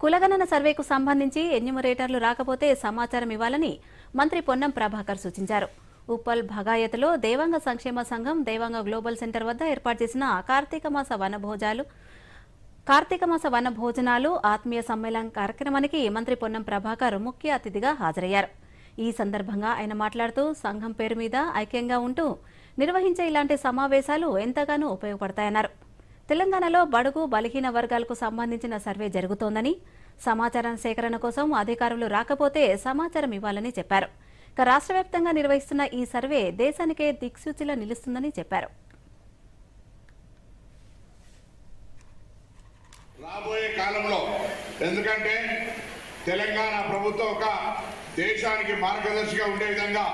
కులగణన సర్వేకు సంబంధించి ఎన్యూమరేటర్లు రాకపోతే సమాచారం ఇవ్వాలని మంత్రి పొన్నం ప్రభాకర్ సూచించారు. ఉప్పల్ భగాయతలో దేవాంగ సంక్షేమ సంఘం దేవాంగ గ్లోబల్ సెంటర్ వద్ద ఏర్పాటు చేసిన కార్తీక మాస వనభోజాలు కార్తీక మాస వన భోజనాలు ఆత్మీయ సమ్మేళనం కార్యక్రమానికి మంత్రి పొన్నం ప్రభాకర్ ముఖ్య అతిథిగా హాజరయ్యారు. ఈ సందర్భంగా ఆయన మాట్లాడుతూ సంఘం పేరు మీద ఐక్యంగా ఉంటూ నిర్వహించే ఇలాంటి సమావేశాలు ఎంతగానో ఉపయోగపడతాయన్నారు. తెలంగాణలో బడుగు బలహీన వర్గాలకు సంబంధించిన సర్వే జరుగుతోందని సమాచారం సేకరణ కోసం అధికారులు రాకపోతే సమాచారం ఇవ్వాలని చెప్పారు. ఇక రాష్ట్ర వ్యాప్తంగా నిర్వహిస్తున్న ఈ సర్వే దేశానికే దిక్సూచిలా నిలుస్తుందని చెప్పారు. రాబోయే కాలంలో ఎందుకంటే తెలంగాణ ప్రభుత్వం ఒక దేశానికి మార్గదర్శిగా ఉండే విధంగా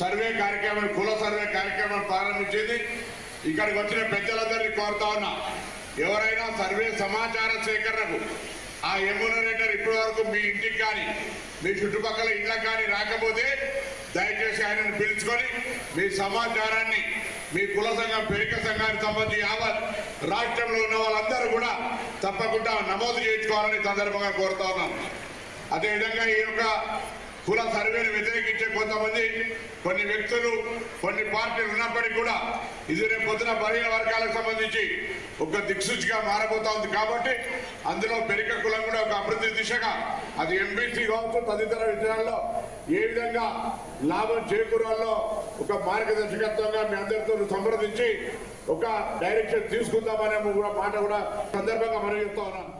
సర్వే కార్యక్రమం కుల సర్వే కార్యక్రమం ప్రారంభించింది. ఇక్కడికి వచ్చిన పెద్దలందరినీ కోరుతా ఉన్నా. ఎవరైనా సర్వే సమాచార సేకరణకు ఆ ఎమ్యూనరేటర్ ఇప్పటి వరకు మీ ఇంటికి కానీ మీ చుట్టుపక్కల ఇళ్ళకి కానీ రాకపోతే దయచేసి ఆయనను పిలుచుకొని మీ సమాచారాన్ని మీ కుల సంఘం పేరిక సంఘానికి సంబంధించి యావత్ రాష్ట్రంలో ఉన్న వాళ్ళందరూ కూడా తప్పకుండా నమోదు చేయించుకోవాలని సందర్భంగా కోరుతా ఉన్నాను. అదేవిధంగా ఈ యొక్క కుల సర్వేను వ్యతిరేకించే కొంతమంది కొన్ని వ్యక్తులు కొన్ని పార్టీలు ఉన్నప్పటికీ కూడా ఇది రేపు పొద్దున బలహీన వర్గాలకు సంబంధించి ఒక దిక్సూచిగా మారబోతా ఉంది. కాబట్టి అందులో పెరిక కులం కూడా ఒక అభివృద్ధి దిశగా అది ఎంబీసీ కావచ్చు తదితర విషయాల్లో ఏ విధంగా లాభం చేకూరాలో ఒక మార్గదర్శకత్వంగా మీ అందరితో సంప్రదించి ఒక డైరెక్షన్ తీసుకుందామనే కూడా మాట కూడా సందర్భంగా మనం చెప్తా ఉన్నాను